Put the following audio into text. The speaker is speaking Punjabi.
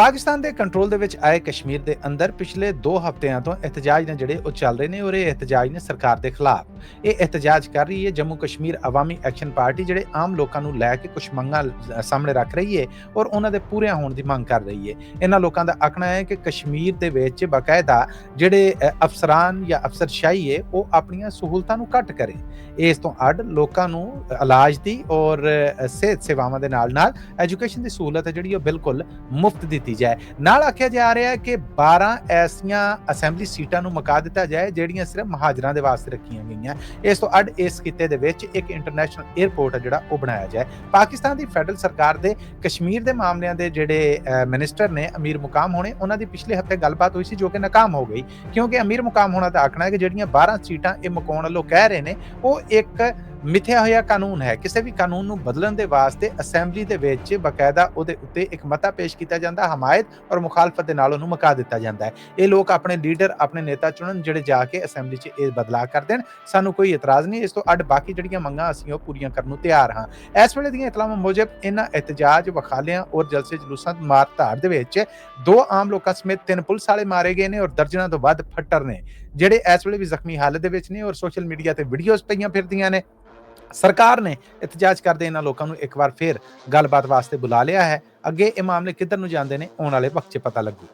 ਪਾਕਿਸਤਾਨ ਦੇ ਕੰਟਰੋਲ ਦੇ ਵਿੱਚ ਆਏ ਕਸ਼ਮੀਰ ਦੇ ਅੰਦਰ ਪਿਛਲੇ 2 ਹਫ਼ਤਿਆਂ ਤੋਂ ਇhtਜਾਜ ਨੇ ਜਿਹੜੇ ਉਹ ਚੱਲ ਰਹੇ ਨੇ ਔਰ ਇਹ ਇhtਜਾਜ ਨੇ ਸਰਕਾਰ ਦੇ ਖਿਲਾਫ। ਇਹ ਇhtਜਾਜ ਕਰ ਰਹੀ ਹੈ। ਜੰਮੂ ਕਸ਼ਮੀਰ ਅਵਾਮੀ ਐਕਸ਼ਨ ਪਾਰਟੀ ਜਿਹੜੇ ਆਮ ਲੋਕਾਂ ਨੂੰ ਲੈ ਕੇ ਕੁਝ ਮੰਗਾਂ ਸਾਹਮਣੇ ਰੱਖ ਰਹੀ ਹੈ ਔਰ ਉਹਨਾਂ ਦੇ ਪੂਰਿਆਂ ਹੋਣ ਦੀ ਮੰਗ ਕਰ ਰਹੀ ਹੈ। ਇਹਨਾਂ ਲੋਕਾਂ ਦਾ ਆਖਣਾ ਹੈ ਕਿ ਕਸ਼ਮੀਰ ਦੇ ਵਿੱਚ ਬਕਾਇਦਾ ਜਿਹੜੇ ਅਫਸਰਾਨ ਜਾਂ ਅਫਸਰਸ਼ਾਹੀ ਹੈ, ਉਹ ਆਪਣੀਆਂ ਸਹੂਲਤਾਂ ਨੂੰ ਘੱਟ ਕਰੇ। ਇਸ ਤੋਂ ਅੱਡ ਲੋਕਾਂ ਨੂੰ ਇਲਾਜ ਦੀ ਔਰ ਸਿਹਤ ਸੇਵਾਵਾਂ ਦੇ ਨਾਲ ਨਾਲ ਐਜੂਕੇਸ਼ਨ ਦੀ ਸਹੂਲਤ ਹੈ ਜਿਹੜੀ ਉਹ ਬਿਲਕੁਲ ਮੁਫਤ ਦਿੱਤੀ ਜਾਏ। ਨਾਲ ਆਖਿਆ ਜਾ ਰਿਹਾ ਹੈ ਕਿ 12 ਐਸੀਆਂ ਅਸੈਂਬਲੀ ਸੀਟਾਂ ਨੂੰ ਮੁਕਾ ਦਿੱਤਾ ਜਾਏ ਜਿਹੜੀਆਂ ਸਿਰਫ ਮਹਾਜਰਾਂ ਦੇ ਵਾਸਤੇ ਰੱਖੀਆਂ ਗਈਆਂ। ਇਸ ਤੋਂ ਅੱਡ ਇਸ ਕਿਤੇ ਦੇ ਵਿੱਚ ਇੱਕ ਇੰਟਰਨੈਸ਼ਨਲ 에ਅਰਪੋਰਟ ਹੈ ਜਿਹੜਾ ਉਹ ਬਣਾਇਆ ਜਾਏ। ਪਾਕਿਸਤਾਨ ਦੀ ਫੈਡਰਲ ਸਰਕਾਰ ਦੇ ਕਸ਼ਮੀਰ ਦੇ ਮਾਮਲਿਆਂ ਦੇ ਜਿਹੜੇ ਅ, ਮਿਨਿਸਟਰ ਨੇ ਅਮੀਰ ਮੁਕਾਮ ਹੋਣੇ ਉਹਨਾਂ ਦੀ ਪਿਛਲੇ ਹਫ਼ਤੇ ਗੱਲਬਾਤ ਹੋਈ ਸੀ ਜੋ ਕਿ ਨਾਕਾਮ ਹੋ ਗਈ। ਕਿਉਂਕਿ ਅਮੀਰ ਮੁਕਾਮ ਹੋਣਾ ਦਾ ਆਖਣਾ ਹੈ ਕਿ ਜਿਹੜੀਆਂ 12 ਸੀਟਾਂ ਇਹ ਮੁਕਾਉਣ ਵੱਲੋਂ ਕਹਿ ਰਹੇ ਨੇ ਉਹ ਇੱਕ ਮਿਥਿਆ ਹੋਇਆ ਕਾਨੂੰਨ ਹੈ। ਕਿਸੇ ਵੀ ਕਾਨੂੰਨ ਨੂੰ ਬਦਲਣ ਦੇ ਵਾਸਤੇ ਅਸੈਂਬਲੀ ਦੇ ਵਿੱਚ ਬਕਾਇਦਾ ਉਹਦੇ ਉੱਤੇ ਇੱਕ ਮਤਾ ਪੇਸ਼ ਕੀਤਾ ਜਾਂਦਾ, ਹਮਾਇਤ ਔਰ ਮੁਖਾਲਫਤ ਦੇ ਨਾਲ ਉਹਨੂੰ ਮੁਕਾ ਦਿੱਤਾ ਜਾਂਦਾ ਹੈ। ਇਹ ਲੋਕ ਆਪਣੇ ਲੀਡਰ, ਆਪਣੇ ਨੇਤਾ ਚੁਣਨ, ਜਿਹੜੇ ਜਾ ਕੇ ਅਸੈਂਬਲੀ 'ਚ ਇਹ ਬਦਲਾਅ ਕਰ ਦੇਣ। ਸਾਨੂੰ ਕੋਈ ਇਤਰਾਜ਼ ਨਹੀਂ, ਇਸ ਤੋਂ ਅੱਡ ਬਾਕੀ ਜਿਹੜੀਆਂ ਮੰਗਾਂ ਅਸੀਂ ਉਹ ਪੂਰੀਆਂ ਕਰਨ ਨੂੰ ਤਿਆਰ ਹਾਂ। ਇਸ ਵੇਲੇ ਦੀਆਂ ਇਤਲਾਹਾਂ ਮੁਜਬ ਇਹਨਾਂ ਇਤਜਾਜ਼ ਵਖਾਲਿਆਂ ਔਰ ਜਲਸੇ ਜਲੂਸਾਂ ਮਾਰ ਧਾੜ ਦੇ ਵਿੱਚ ਦੋ ਆਮ ਲੋਕਾਂ ਸਮੇਤ ਤਿੰਨ ਪੁਲਿਸ ਵਾਲੇ ਮਾਰੇ ਗਏ ਨੇ ਔਰ ਦਰਜਨਾਂ ਤੋਂ ਵੱਧ ਫੱਟਰ ਨੇ, ਜਿਹੜੇ ਇਸ ਵੇਲੇ ਵੀ ਜ਼ਖਮੀ ਹਾਲਤ ਦੇ ਵਿੱਚ ਨੇ ਔਰ ਸੋਸ਼ਲ ਮੀਡੀਆ ਤੇ ਵੀਡੀਓਜ਼ ਪਈਆਂ ਫਿਰਦੀਆਂ ਨੇ। ਸਰਕਾਰ ਨੇ ਇਤਜਾਜ ਕਰਦੇ ਇਹਨਾਂ ਲੋਕਾਂ ਨੂੰ ਇੱਕ ਵਾਰ ਫੇਰ ਗੱਲਬਾਤ ਵਾਸਤੇ ਬੁਲਾ ਲਿਆ ਹੈ। ਅੱਗੇ ਇਹ ਮਾਮਲੇ ਕਿੱਧਰ ਨੂੰ ਜਾਂਦੇ ਨੇ, ਆਉਣ ਵਾਲੇ ਵਕਤ 'ਚ ਪਤਾ ਲੱਗੂ।